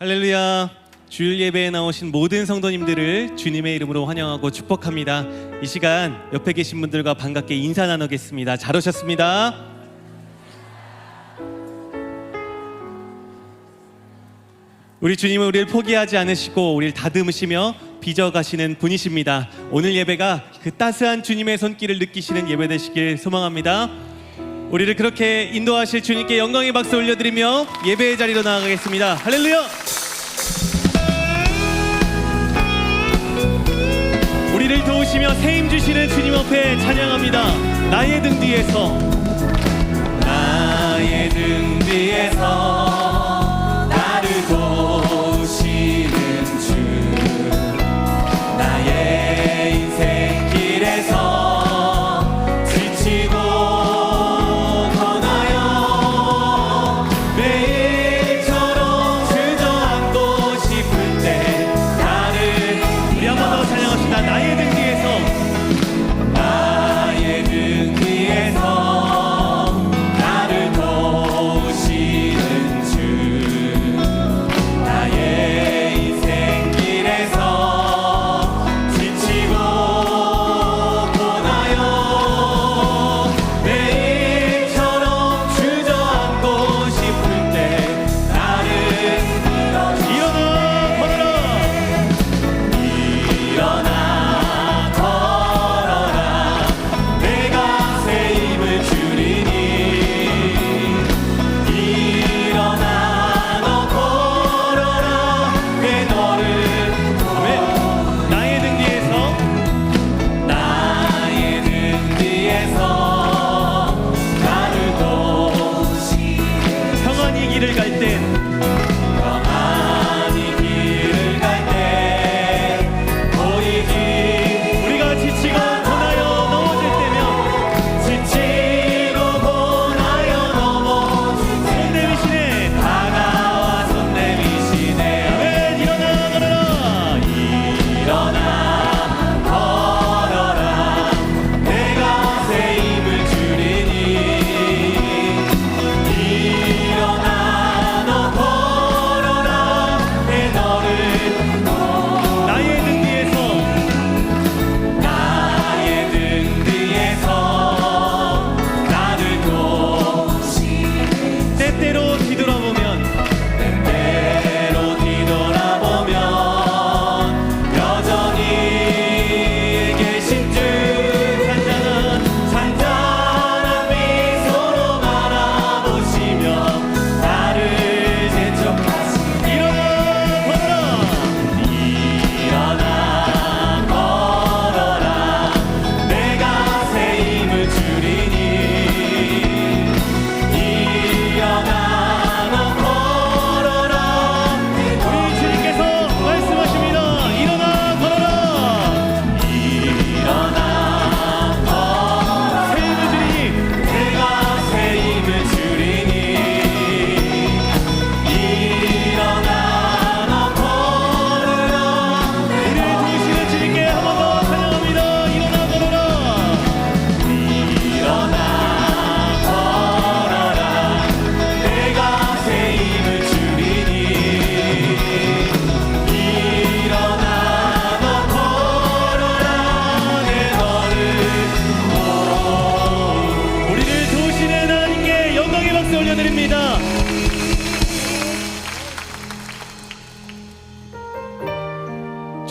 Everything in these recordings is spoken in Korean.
할렐루야. 주일 예배에 나오신 모든 성도님들을 주님의 이름으로 환영하고 축복합니다. 이 시간 옆에 계신 분들과 반갑게 인사 나누겠습니다. 잘 오셨습니다. 우리 주님은 우리를 포기하지 않으시고 우리를 다듬으시며 빚어가시는 분이십니다. 오늘 예배가 그 따스한 주님의 손길을 느끼시는 예배 되시길 소망합니다. 우리를 그렇게 인도하실 주님께 영광의 박수 올려드리며 예배의 자리로 나아가겠습니다. 할렐루야! 도우시며 세임 주시는 주님 앞에 찬양합니다. 나의 등 뒤에서 나의 등 뒤에서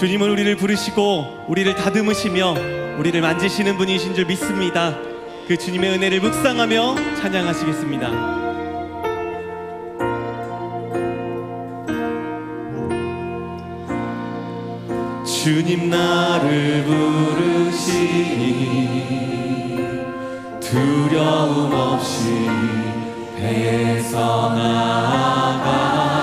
주님은 우리를 부르시고 우리를 다듬으시며 우리를 만지시는 분이신 줄 믿습니다. 그 주님의 은혜를 묵상하며 찬양하시겠습니다. 주님 나를 부르시니 두려움 없이 배에서 나가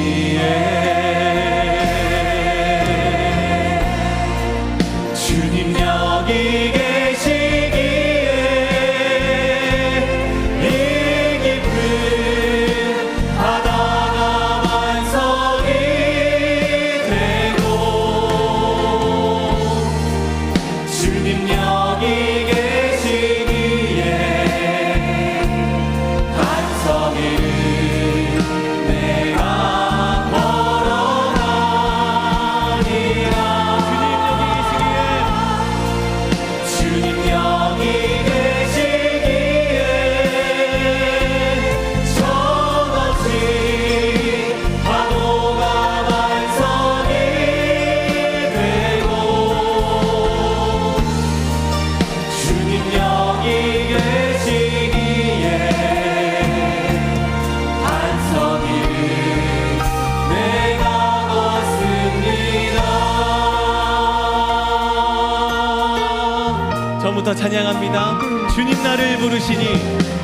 마음부터 찬양합니다. 주님 나를 부르시니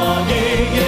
morning.